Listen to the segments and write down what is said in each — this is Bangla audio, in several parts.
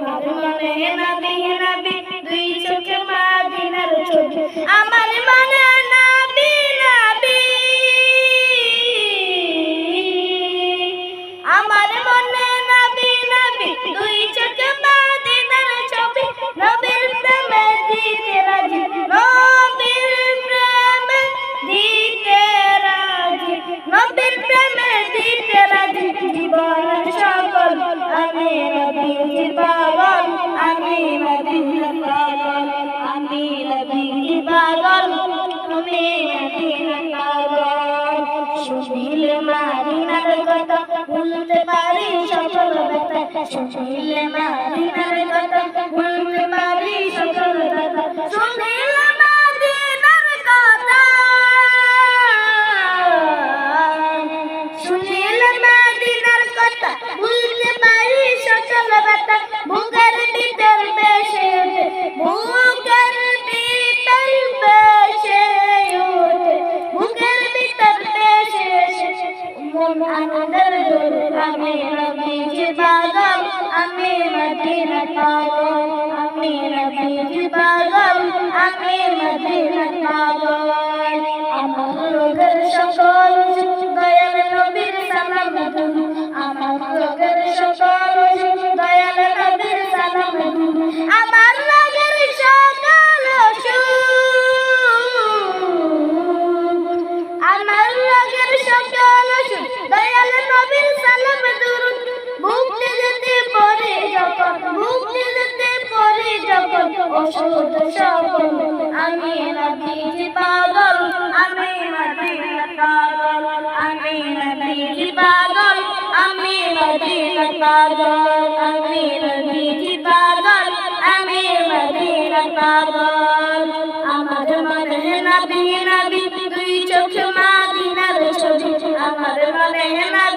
ছবি আমার মনে শুনিলে মারিনার কথা ভুলতে পারি সকল ব্যথা শুনিলে মারিনার কথা। শুনিলে মাদিনার কথা ভুলতে পারি সকল ব্যথা বুকের ভিতর মদিনা পাগল ওষুধ সকল আমি নবীজি পাগল আমি মদিনা পাগল আমি নবীজি পাগল আমি মদিনা পাগল আমি নবীজি পাগল আমি মদিনা পাগল আমার মনে নবী নবী দুই চোখ মাদিনার ছবি আমার মনে নবী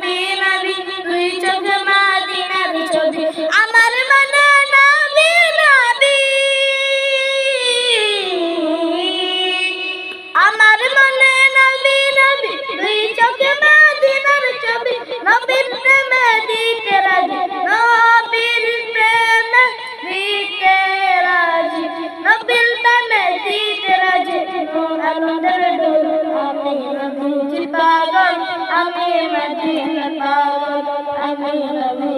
আমি নবীজি পাগল আমি মদিনা পাগল আমি নবী